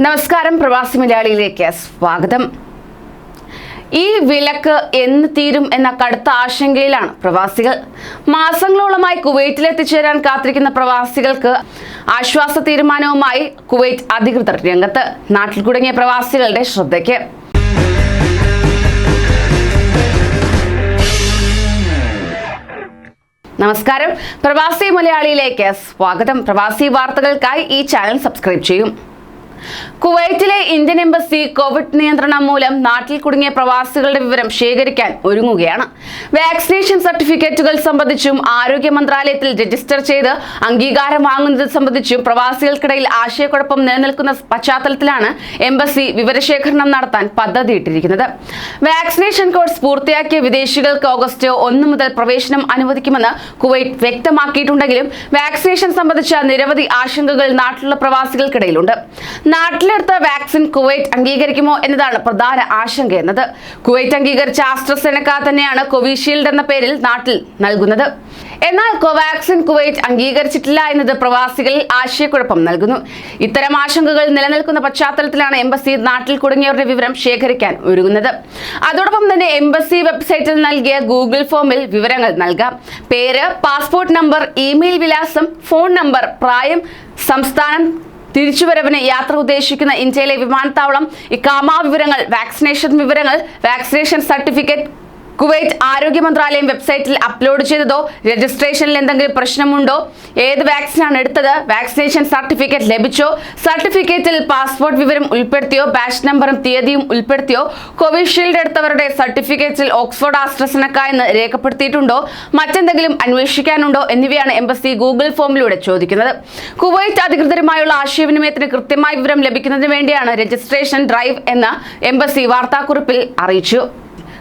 നമസ്കാരം പ്രവാസി മലയാളിയിലേക്ക് സ്വാഗതം. ഈ വിലക്ക് എന്ന് തീരും എന്ന കടുത്ത ആശങ്കയിലാണ് പ്രവാസികൾ. മാസങ്ങളോളമായി കുവൈറ്റിൽ എത്തിച്ചേരാൻ കാത്തിരിക്കുന്ന പ്രവാസികൾക്ക് ആശ്വാസ തീരുമാനവുമായി കുവൈറ്റ് അധികൃതർ രംഗത്ത്. നാട്ടിൽ കുടുങ്ങിയ പ്രവാസികളുടെ ശ്രദ്ധയ്ക്ക്. നമസ്കാരം. പ്രവാസി മലയാളിയിലേക്ക് സ്വാഗതം. പ്രവാസി വാർത്തകൾക്കായി ഈ ചാനൽ സബ്സ്ക്രൈബ് ചെയ്യും. കുവൈറ്റിലെ ഇന്ത്യൻ എംബസി കോവിഡ് നിയന്ത്രണം മൂലം നാട്ടിൽ കുടുങ്ങിയ പ്രവാസികളുടെ വിവരം ശേഖരിക്കാൻ ഒരുങ്ങുകയാണ്. വാക്സിനേഷൻ സർട്ടിഫിക്കറ്റുകൾ സംബന്ധിച്ചും ആരോഗ്യ മന്ത്രാലയത്തിൽ രജിസ്റ്റർ ചെയ്ത് അംഗീകാരം വാങ്ങുന്നത് സംബന്ധിച്ചും പ്രവാസികൾക്കിടയിൽ ആശയക്കുഴപ്പം നിലനിൽക്കുന്ന പശ്ചാത്തലത്തിലാണ് എംബസി വിവരശേഖരണം നടത്താൻ പദ്ധതിയിട്ടിരിക്കുന്നത്. വാക്സിനേഷൻ കോഴ്സ് പൂർത്തിയാക്കിയ വിദേശികൾക്ക് ഓഗസ്റ്റ് ഒന്ന് മുതൽ പ്രവേശനം അനുവദിക്കുമെന്ന് കുവൈറ്റ് വ്യക്തമാക്കിയിട്ടുണ്ടെങ്കിലും വാക്സിനേഷൻ സംബന്ധിച്ച നിരവധി ആശങ്കകൾ നാട്ടിലുള്ള പ്രവാസികൾക്കിടയിലുണ്ട്. നാട്ടിലെടുത്ത വാക്സിൻ കുവൈറ്റ് അംഗീകരിക്കുമോ എന്നതാണ് പ്രധാന ആശങ്ക എന്നത്. കുവൈറ്റ് അംഗീകരിച്ച ആസ്ട്രസെനക്ക തന്നെയാണ് കോവിഷീൽഡ് എന്ന പേരിൽ നാട്ടിൽ നൽകുന്നത്. എന്നാൽ കോവാക്സിൻ കുവൈറ്റ് അംഗീകരിച്ചിട്ടില്ല എന്നത് പ്രവാസികളിൽ ആശയക്കുഴപ്പം നൽകുന്നു. ഇത്തരം ആശങ്കകൾ നിലനിൽക്കുന്ന പശ്ചാത്തലത്തിലാണ് എംബസി നാട്ടിൽ കുടുങ്ങിയവരുടെ വിവരം ശേഖരിക്കാൻ ഒരുങ്ങുന്നത്. അതോടൊപ്പം തന്നെ എംബസി വെബ്സൈറ്റിൽ നൽകിയ ഗൂഗിൾ ഫോമിൽ വിവരങ്ങൾ നൽകാം. പേര് പാസ്പോർട്ട് നമ്പർ ഇമെയിൽ വിലാസം ഫോൺ നമ്പർ പ്രായം സംസ്ഥാനം തിരിച്ചുവരവിന് യാത്ര ഉദ്ദേശിക്കുന്ന ഇന്ത്യയിലെ വിമാനത്താവളം ഇക്കാമ വിവരങ്ങൾ വാക്സിനേഷൻ വിവരങ്ങൾ വാക്സിനേഷൻ സർട്ടിഫിക്കറ്റ് കുവൈറ്റ് ആരോഗ്യ മന്ത്രാലയം വെബ്സൈറ്റിൽ അപ്ലോഡ് ചെയ്തതോ രജിസ്ട്രേഷനിൽ എന്തെങ്കിലും പ്രശ്നമുണ്ടോ? ഏത് വാക്സിനാണ് എടുത്തത്? വാക്സിനേഷൻ സർട്ടിഫിക്കറ്റ് ലഭിച്ചോ? സർട്ടിഫിക്കറ്റിൽ പാസ്പോർട്ട് വിവരം ഉൾപ്പെടുത്തിയോ? ബാച്ച് നമ്പറും തീയതിയും ഉൾപ്പെടുത്തിയോ? കോവിഷീൽഡ് എടുത്തവരുടെ സർട്ടിഫിക്കറ്റിൽ ഓക്സ്ഫോർഡ് ആസ്ട്രസനക്ക എന്ന് രേഖപ്പെടുത്തിയിട്ടുണ്ടോ? മറ്റെന്തെങ്കിലും അന്വേഷിക്കാനുണ്ടോ? എന്നിവയാണ് എംബസി ഗൂഗിൾ ഫോമിലൂടെ ചോദിക്കുന്നത്. കുവൈറ്റ് അധികൃതരുമായുള്ള ആശയവിനിമയത്തിന് കൃത്യമായ വിവരം ലഭിക്കുന്നതിന് വേണ്ടിയാണ് രജിസ്ട്രേഷൻ ഡ്രൈവ് എന്ന് എംബസി വാർത്താക്കുറിപ്പിൽ അറിയിച്ചു.